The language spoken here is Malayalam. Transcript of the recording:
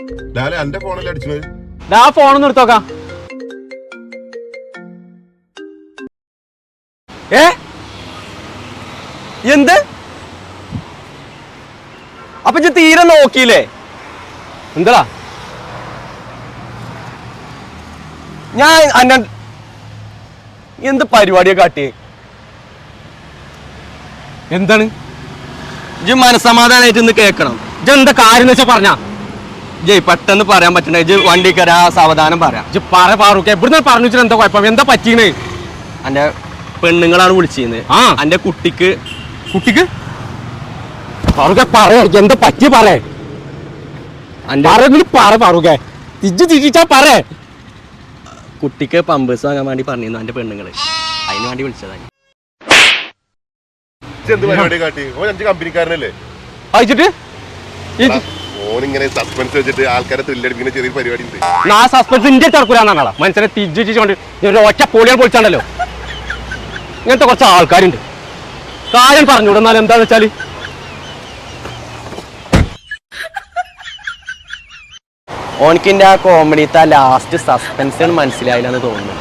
എന്റെ ആ ഫോണൊന്ന് എടുത്തോക്കാം ഏ? എന്ത്? അപ്പൊ ഇജ്ജ് തീരെ നോക്കിയില്ലേ? എന്താ ഞാൻ അന്ന എന്ത് പരിപാടിയെ കാട്ടി എന്താണ്? ഇജ്ജ് മനസമാധാനായിട്ട് ഇന്ന് കേൾക്കണം. ഇജ്ജ് എന്താ കാര്യം എന്ന് വെച്ചാ പറഞ്ഞ? ജയ് പെട്ടെന്ന് പറയാൻ പറ്റണേ. ജയ് വണ്ടി കയറാ സാവധാനം പറയാം. ജി പറ പാറുക്കെ ഇവിടുന്ന് പറഞ്ഞു വെച്ചാൽ എന്താ കുഴപ്പം? എന്താ പറ്റീണ് എന്റെ പെണ്ണുങ്ങളാണ് വിളിച്ചിരുന്നത് ആ. എന്റെ കുട്ടിക്ക്. കുട്ടിക്ക്? പാറുക്കെ പറ എന്താ പറ്റി പറ. പറഞ്ഞിട്ട് പറ പാറുക്കെ തിരിച്ച് തിരിച്ചാ പറ. കുട്ടിക്ക് പമ്പേഴ്സ് വാങ്ങാൻ വേണ്ടി പറഞ്ഞിരുന്നു അന്റെ പെണ്ണുങ്ങൾ. അതിന് വേണ്ടി വിളിച്ചതാണ്. എന്ത് പരിപാടി കാട്ടി? ഓ അഞ്ച് കമ്പനിക്കാരനല്ലേ? അയച്ചിട്ട്? ഓനിങ്ങനെ സസ്പെൻസ് വെച്ചിട്ട് ആൾക്കാരെ ത്രില്ലടിപ്പിക്കുന്ന ചെറിയ പരിപാടി ഉണ്ട് നാ സസ്പെൻസ് ഇന്റെ മനസ്സിനെ തിരിച്ചുകൊണ്ട് ഒരു ഒറ്റ പോളിയാൽ പൊളിച്ചാണ്ടല്ലോ? ഇങ്ങനത്തെ കുറച്ച് ആൾക്കാരുണ്ട്. കാര്യം പറഞ്ഞു എന്നാലും എന്താന്ന് വെച്ചാൽ ഓനിക്കിന്റെ ആ കോമഡിത്തെ ലാസ്റ്റ് സസ്പെൻസ് മനസ്സിലായില്ലെന്ന് തോന്നുന്നു.